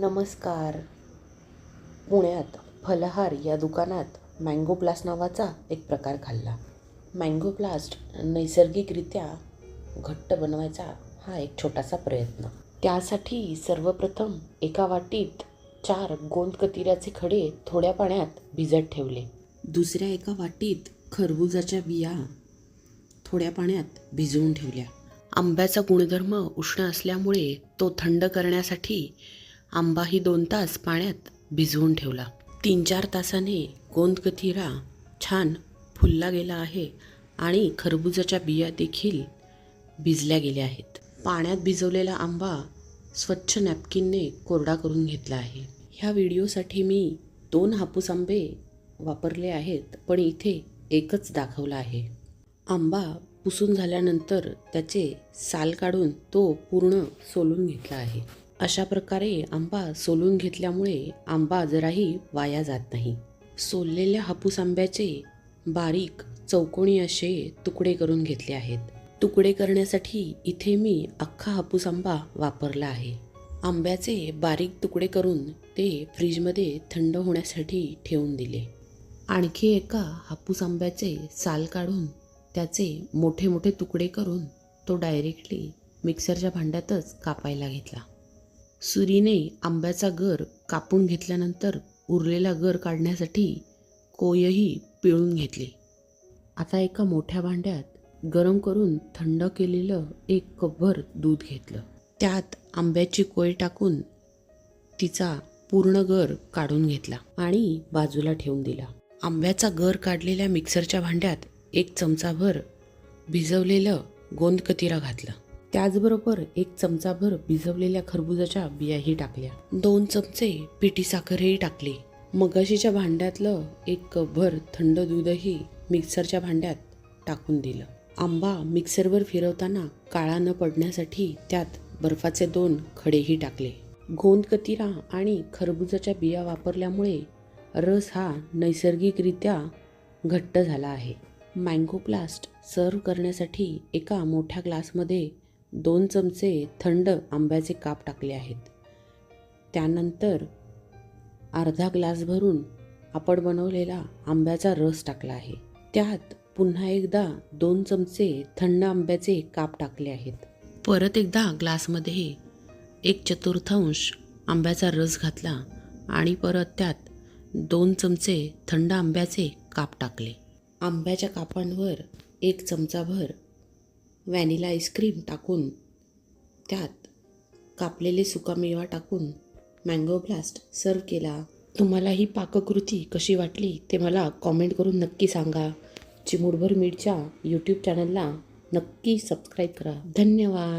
नमस्कार. पुण्यात फलहार या दुकानात मँगो प्लास्ट नावाचा एक प्रकार खाल्ला. मँगो प्लास्ट नैसर्गिकरित्या घट्ट बनवायचा हा एक छोटासा प्रयत्न. त्यासाठी सर्वप्रथम एका वाटीत चार गोंद कतिऱ्याचे खडे थोड्या पाण्यात भिजत ठेवले. दुसऱ्या एका वाटीत खरबुजाच्या बिया थोड्या पाण्यात भिजवून ठेवल्या. आंब्याचा गुणधर्म उष्ण असल्यामुळे तो थंड करण्यासाठी आंबाही दोन तास पाण्यात भिजवून ठेवला. तीन चार तासाने गोंदकथिरा छान फुलला गेला आहे आणि खरबुजाच्या बिया देखील भिजल्या गेल्या आहेत. पाण्यात भिजवलेला आंबा स्वच्छ नॅपकिनने कोरडा करून घेतला आहे. ह्या व्हिडिओसाठी मी दोन हापूस आंबे वापरले आहेत पण इथे एकच दाखवला आहे. आंबा पुसून झाल्यानंतर त्याचे साल काढून तो पूर्ण सोलून घेतला आहे. अशा प्रकारे आंबा सोलून घेतल्यामुळे आंबा जराही वाया जात नाही. सोललेल्या हापूस आंब्याचे बारीक चौकोनी असे तुकडे करून घेतले आहेत. तुकडे करण्यासाठी इथे मी अख्खा हापूस आंबा वापरला आहे. आंब्याचे बारीक तुकडे करून ते फ्रीजमध्ये थंड होण्यासाठी ठेवून दिले. आणखी एका हापूस आंब्याचे साल काढून त्याचे मोठे मोठे तुकडे करून तो डायरेक्टली मिक्सरच्या भांड्यातच कापायला घेतला. सुरीने आंब्याचा गर कापून घेतल्यानंतर उरलेला गर काढण्यासाठी कोयही पिळून घेतली. आता एका मोठ्या भांड्यात गरम करून थंड केलेलं एक कपभर दूध घेतलं. त्यात आंब्याची कोय टाकून तिचा पूर्ण गर काढून घेतला आणि बाजूला ठेवून दिला. आंब्याचा गर काढलेल्या मिक्सरच्या भांड्यात एक चमचाभर भिजवलेलं गोंदकतिरा घातलं. त्याचबरोबर एक चमचाभर भिजवलेल्या खरबुजाच्या बियाही टाकल्या. दोन चमचे पिठी साखरही टाकली. मगाशीच्या भांड्यातलं एक कपभर थंड दूधही मिक्सरच्या भांड्यात टाकून दिलं. आंबा मिक्सरवर फिरवताना काळा न पडण्यासाठी त्यात बर्फाचे दोन खडेही टाकले. गोंद कतिरा आणि खरबुजाच्या बिया वापरल्यामुळे रस हा नैसर्गिकरित्या घट्ट झाला आहे. मँगो प्लास्ट सर्व करण्यासाठी एका मोठ्या ग्लासमध्ये दोन चमचे थंड आंब्याचे काप टाकले आहेत. त्यानंतर अर्धा ग्लास भरून आपण बनवलेला आंब्याचा रस टाकला आहे. त्यात पुन्हा एकदा दोन चमचे थंड आंब्याचे काप टाकले आहेत. परत एकदा ग्लासमध्ये एक चतुर्थांश आंब्याचा रस घातला आणि परत त्यात दोन चमचे थंड आंब्याचे काप टाकले. आंब्याच्या कापांवर एक चमचाभर व्हॅनिला आईस्क्रीम टाकून त्यात कापलेले सुकामेवा टाकून मँगो ब्लास्ट सर्व केला. तुम्हाला ही पाककृती कशी वाटली ते मला कॉमेंट करून नक्की सांगा. चिमुडभर मीठच्या यूट्यूब चॅनलला नक्की सबस्क्राईब करा. धन्यवाद.